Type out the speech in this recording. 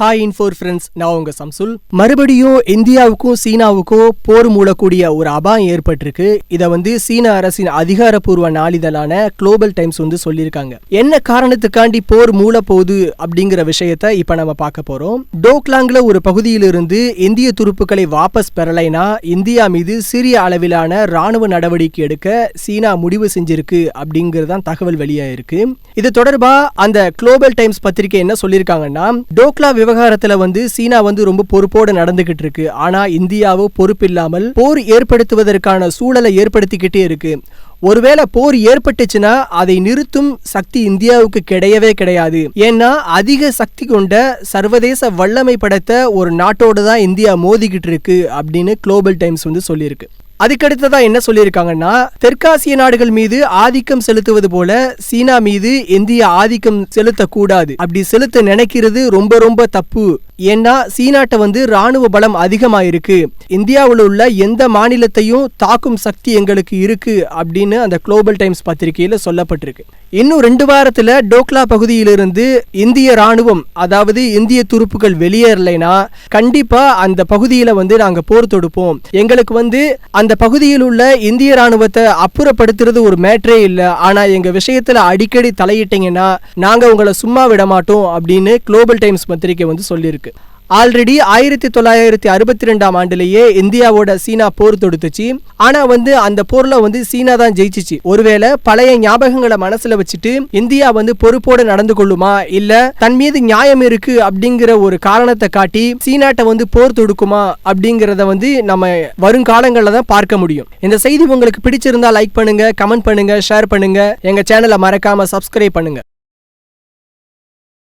Hi இன்ஃபோர் friends நான் உங்க சம்சுல். மறுபடியும் இந்தியாவுக்கும் சீனாவுக்கும் போர் மூடக்கூடிய ஒரு அபாயம் ஏற்பட்டிருக்கு. இதை வந்து சீன அரசின் அதிகாரப்பூர்வ நாளிதழான குளோபல் டைம்ஸ் வந்து சொல்லியிருக்காங்க. என்ன காரணத்துக்காண்டி போர் மூட போகுது அப்படிங்கிற விஷயத்த இப்ப நம்ம பார்க்க போறோம். டோக்லாங்ல ஒரு பகுதியிலிருந்து இந்திய துருப்புக்களை வாபஸ் பெறலைனா இந்தியா மீது சிறிய அளவிலான ராணுவ நடவடிக்கை எடுக்க சீனா முடிவு செஞ்சிருக்கு அப்படிங்கிறது தான் தகவல் வெளியாயிருக்கு. இது தொடர்பா அந்த குளோபல் டைம்ஸ் பத்திரிகை என்ன சொல்லியிருக்காங்கன்னா டோக்லா விவகாரத்துல வந்து சீனா வந்து ரொம்ப பொறுப்போடு நடந்துகிட்டு இருக்கு. ஆனா இந்தியாவோ பொறுப்பில்லாமல் போர் ஏற்படுத்துவதற்கான சூழலை ஏற்படுத்திக்கிட்டே இருக்கு. ஒருவேளை போர் ஏற்பட்டுச்சுன்னா அதை நிறுத்தும் சக்தி இந்தியாவுக்கு கிடையவே கிடையாது. ஏன்னா அதிக சக்தி கொண்ட சர்வதேச வல்லமை படைத்த ஒரு நாட்டோடு தான் இந்தியா மோதிக்கிட்டு இருக்கு அப்படின்னு குளோபல் டைம்ஸ் வந்து சொல்லியிருக்கு. அதுக்கடுத்ததா என்ன சொல்லியிருக்காங்கன்னா தெற்காசிய நாடுகள் மீது ஆதிக்கம் செலுத்துவது போல சீனா மீது இந்திய ஆதிக்கம் செலுத்தக்கூடாது. அப்படி செலுத்த நினைக்கிறது ரொம்ப ரொம்ப தப்பு. ஏன்னா சீனாட்ட வந்து ராணுவ பலம் அதிகமாயிருக்கு. இந்தியாவில் உள்ள எந்த மாநிலத்தையும் தாக்கும் சக்தி எங்களுக்கு இருக்கு அப்படின்னு அந்த குளோபல் டைம்ஸ் பத்திரிகையில சொல்லப்பட்டிருக்கு. இன்னும் ரெண்டு வாரத்துல டோக்லா பகுதியிலிருந்து இந்திய ராணுவம் அதாவது இந்திய துருப்புகள் வெளியேறலைனா கண்டிப்பா அந்த பகுதியில வந்து நாங்க போர் தொடுப்போம். எங்களுக்கு வந்து அந்த பகுதியில் உள்ள இந்திய ராணுவத்தை அப்புறப்படுத்துறது ஒரு மேட்ரே இல்லை. ஆனால் எங்கள் விஷயத்தில் அடிக்கடி தலையிட்டீங்கன்னா நாங்கள் உங்களை சும்மா விட மாட்டோம் அப்படின்னு குளோபல் டைம்ஸ் பத்திரிகை வந்து சொல்லியிருக்கு. ஆல்ரெடி ஆயிரத்தி தொள்ளாயிரத்தி அறுபத்தி ரெண்டாம் ஆண்டுலேயே இந்தியாவோட சீனா போர் தொடுத்துச்சு. ஆனா வந்து அந்த போர்ல வந்து சீனா தான் ஜெயிச்சிச்சு. ஒருவேளை பழைய ஞாபகங்களை மனசுல வச்சுட்டு இந்தியா வந்து பொறுப்போடு நடந்து கொள்ளுமா? இல்ல தன் மீது நியாயம் இருக்கு அப்படிங்கிற ஒரு காரணத்தை காட்டி சீனாட்ட வந்து போர் தொடுக்குமா? அப்படிங்கறத வந்து நம்ம வருங்காலங்களில் தான் பார்க்க முடியும். இந்த செய்தி உங்களுக்கு பிடிச்சிருந்தா லைக் பண்ணுங்க கமெண்ட் பண்ணுங்க ஷேர் பண்ணுங்க. எங்க சேனலை மறக்காம சப்ஸ்கிரைப் பண்ணுங்க.